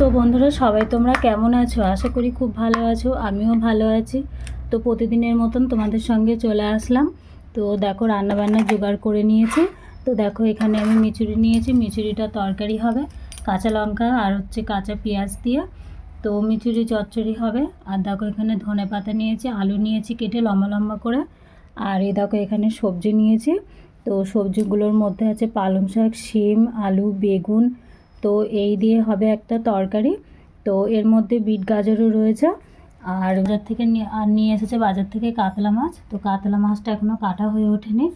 তো বন্ধুরা, সবাই তোমরা কেমন আছো? আশা করি খুব ভালো আছো, আমিও ভালো আছি। তো প্রতিদিনের মতন তোমাদের সঙ্গে চলে আসলাম। তো দেখো, রান্নাবান্না জোগাড় করে নিয়েছি। তো দেখো, এখানে আমি মিচুরি নিয়েছি। মিচুরিটা তরকারি হবে, কাঁচা লঙ্কা আর হচ্ছে কাঁচা পেঁয়াজ দিয়ে। তো মিচুরি চচ্চড়ি হবে। আর দেখো, এখানে ধনে পাতা নিয়েছি, আলু নিয়েছি কেটে লম্বা লম্বা করে। আর এই দেখো, এখানে সবজি নিয়েছি। তো সবজিগুলোর মধ্যে আছে পালং শাক, শিম, আলু, বেগুন তো এই দিয়ে হবে একটা তরকারি। তো এর মধ্যে বিট গাজরও রয়েছে। আর বাজার থেকে নিয়ে আর নিয়ে এসেছে বাজার থেকে কাতলা মাছ। তো কাতলা মাছটা এখনও কাটা হয়ে ওঠেনি।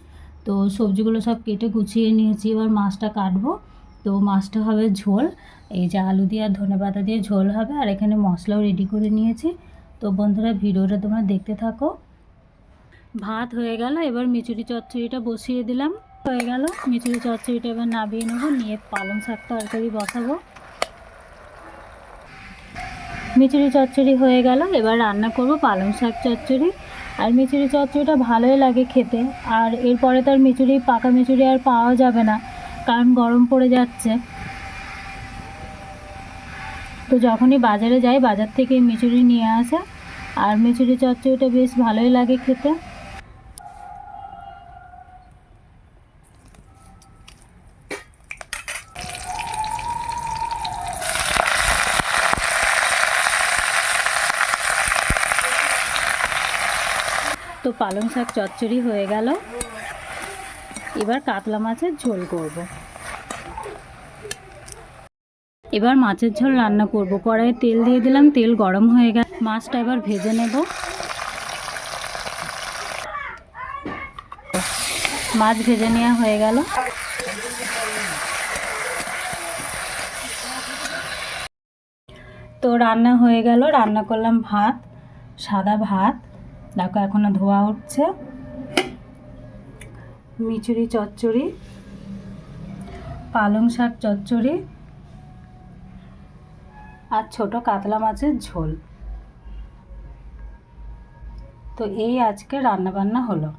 তো সবজিগুলো সব কেটে গুছিয়ে নিয়েছি। এবার মাছটা কাটবো। তো মাছটা হবে ঝোল। এই যে আলু দিয়ে আর ধনে পাতা দিয়ে ঝোল হবে। আর এখানে মশলাও রেডি করে নিয়েছি। তো বন্ধুরা, ভিডিওটা তোমরা দেখতে থাকো। ভাত হয়ে গেল। এবার মিচুরি চচ্চড়িটা বসিয়ে দিলাম। হয়ে গেল। মিচুরি চচ্চড়িটা এবার নাবিয়ে নেব, নিয়ে পালং শাক তরকারি বসাবো। মিচুরি চচ্চড়ি হয়ে গেল, এবার রান্না করব পালং শাক চচ্চড়ি। আর মিচুরি চচ্চড়িটা ভালোই লাগে খেতে, আর এরপরে তো আর মিচুরি পাকা মিচুরি আর পাওয়া যাবে না, কারণ গরম পড়ে যাচ্ছে। তো যখনই বাজারে যাই, বাজার থেকে মিচুরি নিয়ে আসে, আর মিচুরি চচ্চড়িটা বেশ ভালোই লাগে খেতে। তো পালং শাক চচ্চড়ি হয়ে গেল। এবার কাতলা মাছের ঝোল করব। এবার মাছের ঝোল রান্না করব। কড়াইয়ে তেল দিয়ে দিলাম, তেল গরম হয়ে গেল। মাছটা এবার ভেজে নেব। মাছ ভেজে নেওয়া হয়ে গেল। তো রান্না হয়ে গেল। রান্না করলাম ভাত, সাদা ভাত। দেখো, এখনও ধোয়া উঠছে। মিচুরি চচ্চড়ি, পালং শাক চচ্চড়ি আর ছোট কাতলা মাছের ঝোল। তো এই আজকে রান্না বান্না হলো।